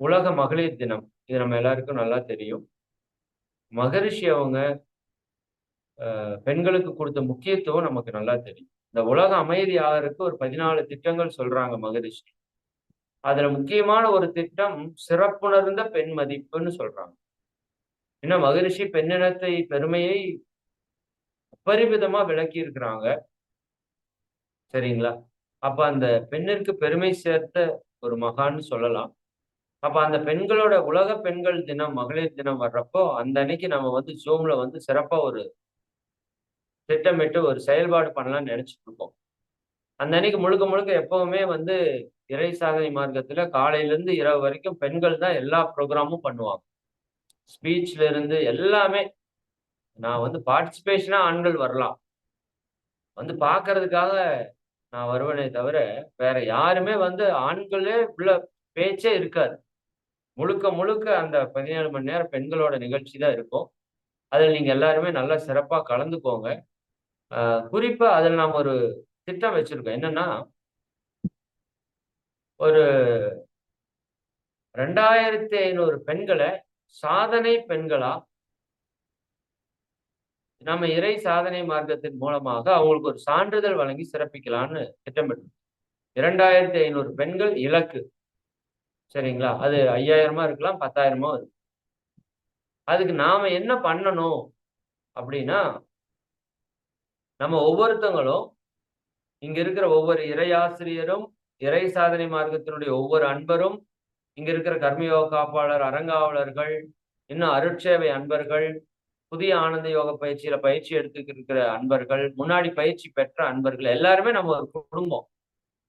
உலக மகளிர் தினம். இது நம்ம எல்லாருக்கும் நல்லா தெரியும். மகரிஷி அவங்க பெண்களுக்கு கொடுத்த முக்கியத்துவம் நமக்கு நல்லா தெரியும். இந்த உலக அமைதி ஆகிறதுக்கு ஒரு பதினாலு திட்டங்கள் சொல்றாங்க மகரிஷி. அதுல முக்கியமான ஒரு திட்டம் சிறப்புணர்ந்த பெண் மதிப்புன்னு சொல்றாங்க. ஏன்னா மகரிஷி பெண்ணினத்தை பெருமையை அபரிமிதமா விளக்கி இருக்கிறாங்க சரிங்களா? அப்ப அந்த பெண்ணிற்கு பெருமை சேர்த்த ஒரு மகான்னு சொல்லலாம். அப்ப அந்த பெண்களோட உலக பெண்கள் தினம் மகளிர் தினம் வர்றப்போ அந்த அன்னைக்கு நம்ம வந்து ஜூம்ல வந்து சிறப்பா ஒரு திட்டமிட்டு ஒரு செயல்பாடு பண்ணலாம்னு நினைச்சிட்டு இருக்கோம் அந்த அன்னைக்கு முழுக்க முழுக்க எப்பவுமே வந்து இறை சாதனை மார்க்கத்துல காலையில இருந்து இரவு வரைக்கும் பெண்கள் தான் எல்லா ப்ரோக்ராமும் பண்ணுவாங்க. ஸ்பீச்ல இருந்து எல்லாமே. நான் வந்து பார்ட்டிசிபேஷனா ஆண்கள் வரலாம். வந்து பாக்குறதுக்காக நான் வருவனே தவிர வேற யாருமே வந்து ஆண்களே உள்ள பேச்சே இருக்காது. முழுக்க முழுக்க அந்த பதினேழு மணி நேரம் பெண்களோட நிகழ்ச்சி தான் இருக்கும். அதில் நீங்க எல்லாருமே நல்லா சிறப்பா கலந்துக்கோங்க. குறிப்பாக அதில் நாம் ஒரு திட்டம் வச்சிருக்கோம். என்னன்னா ஒரு ரெண்டாயிரத்தி ஐநூறு பெண்களை சாதனை பெண்களா நம்ம இறை சாதனை மார்க்கத்தின் மூலமாக அவங்களுக்கு ஒரு சான்றிதழ் வழங்கி சிறப்பிக்கலான்னு திட்டமிட்டு இரண்டாயிரத்தி ஐநூறு பெண்கள் இலக்கு. சரிங்களா? அது ஐயாயிரமா இருக்கலாம் பத்தாயிரமா இருக்கு அதுக்கு நாம என்ன பண்ணணும் அப்படின்னா நம்ம ஒவ்வொருத்தங்களும் இங்க இருக்கிற ஒவ்வொரு இறையாசிரியரும் இறை சாதனை மார்க்கத்தினுடைய ஒவ்வொரு அன்பரும் இங்க இருக்கிற கர்மயோக காப்பாளர் அறங்காவலர்கள் இன்னும் அருட்சேவை அன்பர்கள் புதிய ஆனந்த யோக பயிற்சியில பயிற்சி எடுத்துக்கிட்டு அன்பர்கள் முன்னாடி பயிற்சி பெற்ற அன்பர்கள் எல்லாருமே நம்ம ஒரு குடும்பம்.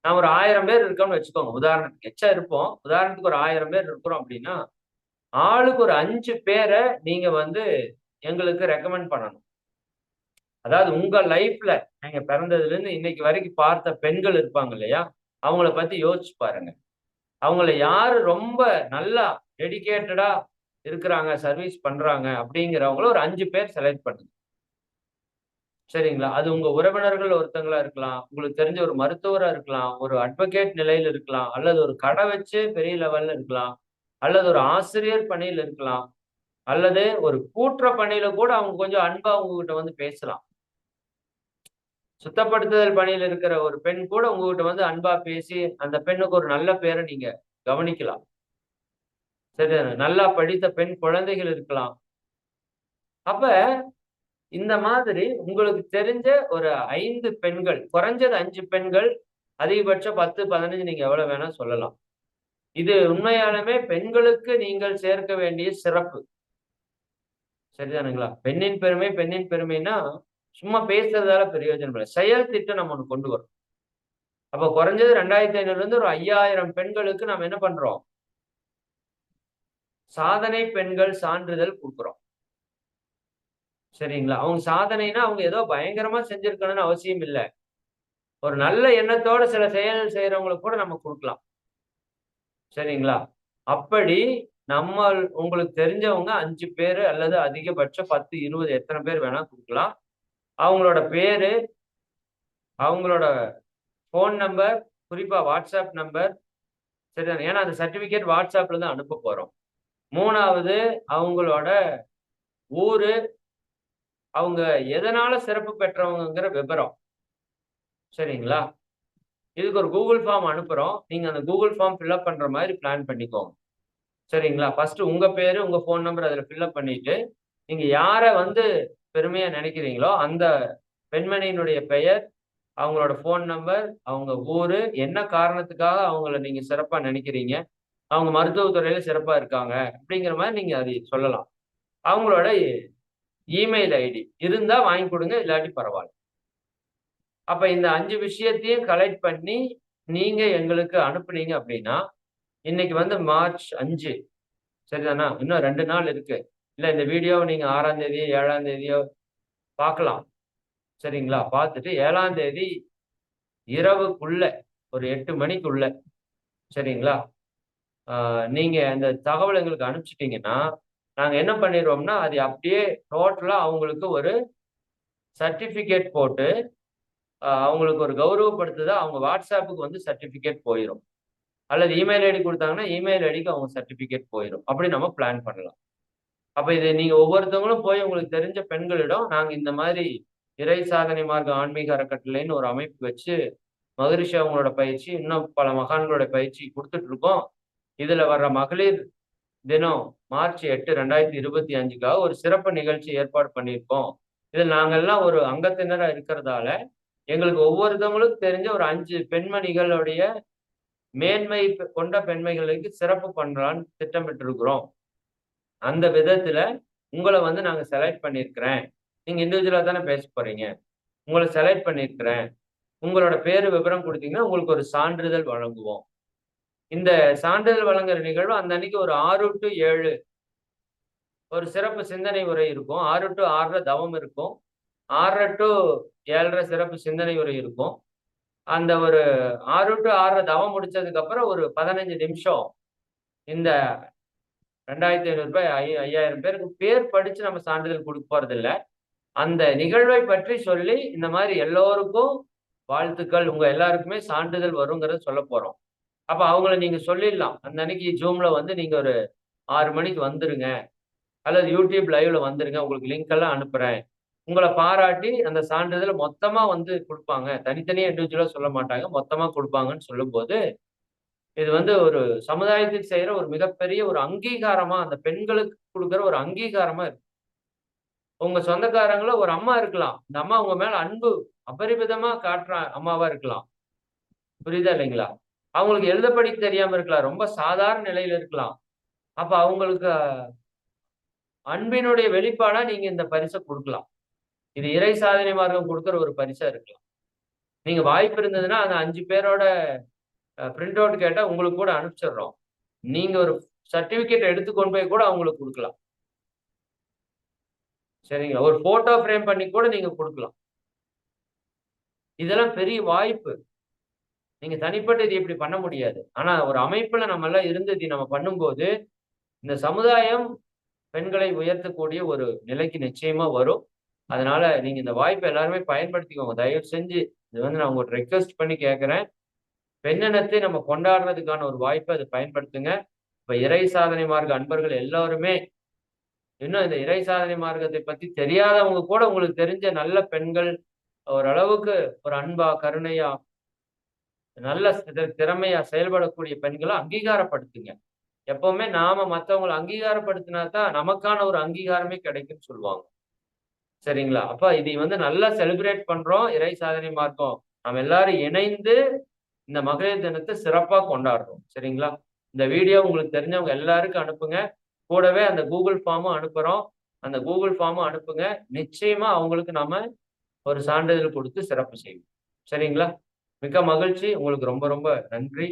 நான் ஒரு ஆயிரம் பேர் இருக்கோம்னு வச்சுக்கோங்க. உதாரணத்துக்கு எச்சா இருப்போம். உதாரணத்துக்கு ஒரு ஆயிரம் பேர் இருக்கிறோம் அப்படின்னா ஆளுக்கு ஒரு அஞ்சு பேரை நீங்க வந்து எங்களுக்கு ரெக்கமெண்ட் பண்ணணும். அதாவது உங்க லைஃப்ல நீங்க பிறந்ததுல இருந்து இன்னைக்கு வரைக்கும் பார்த்த பெண்கள் இருப்பாங்க இல்லையா? அவங்கள பத்தி யோசிச்சு பாருங்க. அவங்கள யாரு ரொம்ப நல்லா டெடிக்கேட்டடா இருக்கிறாங்க சர்வீஸ் பண்றாங்க அப்படிங்கிறவங்கள ஒரு அஞ்சு பேர் செலக்ட் பண்ணுங்க. சரிங்களா? அது உங்க உறவினர்கள் ஒருத்தங்களா இருக்கலாம் உங்களுக்கு தெரிஞ்ச ஒரு மருத்துவரா இருக்கலாம் ஒரு அட்வொகேட் நிலையில இருக்கலாம் அல்லது ஒரு கடை வச்சு பெரிய லெவல்ல இருக்கலாம் அல்லது ஒரு ஆசிரியர் பணியில் இருக்கலாம் அல்லது ஒரு கூட்டுற பணியில கூட அவங்க கொஞ்சம் அன்பா உங்ககிட்ட வந்து பேசலாம். சுத்தப்படுத்துதல் பணியில் இருக்கிற ஒரு பெண் கூட உங்ககிட்ட வந்து அன்பா பேசி அந்த பெண்ணுக்கு ஒரு நல்ல பேரை நீங்க கவனிக்கலாம். சரி நல்லா படித்த பெண் குழந்தைகள் இருக்கலாம். அப்ப இந்த மாதிரி உங்களுக்கு தெரிஞ்ச ஒரு ஐந்து பெண்கள் குறைஞ்சது அஞ்சு பெண்கள் அதிகபட்சம் பத்து பதினஞ்சு நீங்க எவ்வளவு வேணா சொல்லலாம். இது உண்மையாலுமே பெண்களுக்கு நீங்கள் சேர்க்க வேண்டிய சிறப்பு. சரிதானுங்களா? பெண்ணின் பெருமை பெண்ணின் பெருமைனா சும்மா பேசுறதால பிரயோஜனம் இல்லை. செயல் திட்டம் நம்ம ஒன்று கொண்டு வரோம். அப்ப குறைஞ்சது ரெண்டாயிரத்தி ஐநூறுல இருந்து ஒரு ஐயாயிரம் பெண்களுக்கு நம்ம என்ன பண்றோம்? சாதனை பெண்கள் சான்றிதழ் கொடுக்குறோம். சரிங்களா? அவங்க சாதனைனா அவங்க ஏதோ பயங்கரமா செஞ்சிருக்கணும்னு அவசியம் இல்லை. ஒரு நல்ல எண்ணத்தோட சில செயல் செய்யறவங்களுக்கு கூட நம்ம கொடுக்கலாம். சரிங்களா? அப்படி நம்ம உங்களுக்கு தெரிஞ்சவங்க அஞ்சு பேர் அல்லது அதிகபட்சம் பத்து இருபது எத்தனை பேர் வேணா கொடுக்கலாம். அவங்களோட பேரு அவங்களோட ஃபோன் நம்பர் குறிப்பா வாட்ஸ்அப் நம்பர் சரிதானே? ஏன்னா அந்த சர்டிபிகேட் வாட்ஸ்அப்ல தான் அனுப்ப போறோம். மூணாவது அவங்களோட ஊரு அவங்க எதனால சிறப்பு பெற்றவங்கிற விவரம் சரிங்களா? இதுக்கு ஒரு கூகுள் ஃபார்ம் அனுப்புறோம். நீங்க அந்த கூகுள் ஃபார்ம் ஃபில்அப் பண்ற மாதிரி பிளான் பண்ணிக்கோங்க. சரிங்களா? ஃபர்ஸ்ட் உங்க பேரு உங்க ஃபோன் நம்பர் அதில் ஃபில்அப் பண்ணிட்டு நீங்க யாரை வந்து பெருமையா நினைக்கிறீங்களோ அந்த பெண்மணியினுடைய பெயர் அவங்களோட ஃபோன் நம்பர் அவங்க ஊரு என்ன காரணத்துக்காக அவங்கள நீங்க சிறப்பா நினைக்கிறீங்க அவங்க மருத்துவத்துறையில சிறப்பா இருக்காங்க அப்படிங்கிற மாதிரி நீங்க அதை சொல்லலாம். அவங்களோட இமெயில் ஐடி இருந்தா வாங்கி கொடுங்க இல்லாட்டி பரவாயில்ல. அப்ப இந்த அஞ்சு விஷயத்தையும் கலெக்ட் பண்ணி நீங்க எங்களுக்கு அனுப்புனீங்க அப்படின்னா இன்னைக்கு வந்து மார்ச் அஞ்சு. சரிதானா? இன்னும் ரெண்டு நாள் இருக்கு. இல்ல இந்த வீடியோவை நீங்க ஆறாம் தேதியோ ஏழாம் தேதியோ பார்க்கலாம். சரிங்களா? பார்த்துட்டு ஏழாம் தேதி இரவுக்குள்ள ஒரு எட்டு மணிக்குள்ள. சரிங்களா? நீங்க அந்த தகவல் எங்களுக்கு அனுப்பிச்சிட்டீங்கன்னா நாங்க என்ன பண்ணிடுவோம்னா அது அப்படியே டோட்டலா அவங்களுக்கு ஒரு சர்டிபிகேட் போட்டு அவங்களுக்கு ஒரு கௌரவப்படுத்துதா அவங்க வாட்ஸ்அப்புக்கு வந்து சர்டிபிகேட் போயிடும் அல்லது இமெயில் ஐடி கொடுத்தாங்கன்னா இமெயில் ஐடிக்கு அவங்க சர்டிபிகேட் போயிடும் அப்படி நம்ம பிளான் பண்ணலாம். அப்ப இது நீங்க ஒவ்வொருத்தவங்களும் போய் உங்களுக்கு தெரிஞ்ச பெண்களிடம் நாங்க இந்த மாதிரி இறை சாதனை மார்க்க ஆன்மீக அறக்கட்டளைன்னு ஒரு அமைப்பு வச்சு மகரிஷி அவங்களோட பயிற்சி இன்னும் பல மகான்களோட பயிற்சி கொடுத்துட்டு இருக்கோம். இதுல வர்ற மகளிர் தினம் மார்ச் எட்டு ரெண்டாயிரத்தி இருபத்தி அஞ்சுக்காக ஒரு சிறப்பு நிகழ்ச்சி ஏற்பாடு பண்ணியிருக்கோம். இதில் நாங்கள்லாம் ஒரு அங்கத்தினராக இருக்கிறதால எங்களுக்கு ஒவ்வொருத்தவங்களுக்கும் தெரிஞ்ச ஒரு அஞ்சு பெண்மணிகளுடைய மேன்மை கொண்ட பெண்மைகளுக்கு சிறப்பு பண்ணலான்னு திட்டமிட்டு இருக்கிறோம் அந்த விதத்துல உங்களை வந்து நாங்க செலக்ட் பண்ணியிருக்கிறேன். நீங்க இண்டிவிஜுவலா தானே பேச போறீங்க. உங்களை செலக்ட் பண்ணியிருக்கிறேன். உங்களோட பேரு விவரம் கொடுத்தீங்கன்னா உங்களுக்கு ஒரு சான்றிதழ் வழங்குவோம். இந்த சான்றிதழ் வழங்குற நிகழ்வு அந்த அன்னைக்கு ஒரு ஆறு டு ஏழு ஒரு சிறப்பு சிந்தனை உரை இருக்கும். ஆறு டு ஆறரை தவம் இருக்கும். ஆறரை டு ஏழரை சிறப்பு சிந்தனை உரை இருக்கும். அந்த ஒரு ஆறு டு ஆறரை தவம் முடிச்சதுக்கு அப்புறம் ஒரு பதினஞ்சு நிமிஷம் இந்த ரெண்டாயிரத்தி ஐநூறு ரூபாய் ஐ ஐயாயிரம் பேருக்கு பேர் படிச்சு நம்ம சான்றிதழ் கொடுக்க போறது அந்த நிகழ்வை பற்றி சொல்லி இந்த மாதிரி எல்லோருக்கும் வாழ்த்துக்கள். உங்க எல்லாருக்குமே சான்றிதழ் வருங்கிறத சொல்ல போறோம். அப்போ அவங்கள நீங்க சொல்லிடலாம். அந்த அன்னைக்கு ஜூமில் வந்து நீங்க ஒரு ஆறு மணிக்கு வந்துருங்க. அல்லது யூடியூப் லைவ்ல வந்துருங்க. உங்களுக்கு லிங்க் எல்லாம் அனுப்புகிறேன் உங்களை பாராட்டி அந்த சான்றிதழ் மொத்தமாக வந்து கொடுப்பாங்க. தனித்தனியாக இண்டிவிஜுவலாக சொல்ல மாட்டாங்க. மொத்தமாக கொடுப்பாங்கன்னு சொல்லும்போது இது வந்து ஒரு சமுதாயத்தில் செய்யற ஒரு மிகப்பெரிய ஒரு அங்கீகாரமா அந்த பெண்களுக்கு கொடுக்குற ஒரு அங்கீகாரமா இருக்கு. உங்க சொந்தக்காரங்கள ஒரு அம்மா இருக்கலாம். இந்த அம்மா உங்க மேல அன்பு அபரிமிதமா காட்டுற அம்மாவா இருக்கலாம். புரியுதா இல்லைங்களா? அவங்களுக்கு எழுத படிக்க தெரியாம இருக்கலாம். ரொம்ப சாதாரண நிலையில இருக்கலாம். அப்ப அவங்களுக்கு அன்பினுடைய வெளிப்பாடா நீங்க இந்த பரிசை கொடுக்கலாம். இது இறை சாதனை மார்க்கம் கொடுக்குற ஒரு பரிசா இருக்கலாம். நீங்க வாய்ப்பு இருந்ததுன்னா அந்த அஞ்சு பேரோட பிரிண்ட் அவுட் கேட்டா உங்களுக்கு கூட அனுப்பிச்சிடுறோம். நீங்க ஒரு சர்டிபிகேட் எடுத்துக்கொண்டு போய் கூட அவங்களுக்கு கொடுக்கலாம். சரிங்களா? ஒரு போட்டோ ஃப்ரேம் பண்ணி கூட நீங்க கொடுக்கலாம். இதெல்லாம் பெரிய வாய்ப்பு. நீங்க தனிப்பட்ட இது இப்படி பண்ண முடியாது. ஆனா ஒரு அமைப்புல நம்ம எல்லாம் இருந்து இது நம்ம பண்ணும்போது இந்த சமுதாயம் பெண்களை உயர்த்தக்கூடிய ஒரு நிலைக்கு நிச்சயமா வரும். அதனால நீங்க இந்த வாய்ப்பை எல்லாருமே பயன்படுத்திக்கோங்க. தயவு செஞ்சு இது வந்து நான் உங்கள்கிட்ட ரெக்வஸ்ட் பண்ணி கேட்கிறேன் பெண்ணினத்தை நம்ம கொண்டாடுறதுக்கான ஒரு வாய்ப்பை அதை பயன்படுத்துங்க. இப்ப இறை சாதனை மார்க்க அன்பர்கள் எல்லாருமே இன்னும் இந்த இறை சாதனை மார்க்கத்தை பத்தி தெரியாதவங்க கூட உங்களுக்கு தெரிஞ்ச நல்ல பெண்கள் ஓரளவுக்கு ஒரு அன்பா கருணையா நல்ல திறமையா செயல்படக்கூடிய பெண்களை அங்கீகாரப்படுத்துங்க. எப்பவுமே நாம மற்றவங்களை அங்கீகாரப்படுத்தினா தான் நமக்கான ஒரு அங்கீகாரமே கிடைக்கும்னு சொல்லுவாங்க. சரிங்களா? அப்ப இதை வந்து நல்லா செலிப்ரேட் பண்றோம் இறை சாதனை மார்க்கம். நம்ம எல்லாரும் இணைந்து இந்த மகளிர் தினத்தை சிறப்பா கொண்டாடுறோம். சரிங்களா? இந்த வீடியோ உங்களுக்கு தெரிஞ்சவங்க எல்லாருக்கும் அனுப்புங்க. கூடவே அந்த கூகுள் ஃபார்மும் அனுப்புறோம். அந்த கூகுள் ஃபார்மும் அனுப்புங்க. நிச்சயமா அவங்களுக்கு நாம ஒரு சான்றிதழ் கொடுத்து சிறப்பு செய்வோம். சரிங்களா? மிக்க மகிழ்ச்சி. உங்களுக்கு ரொம்ப ரொம்ப நன்றி.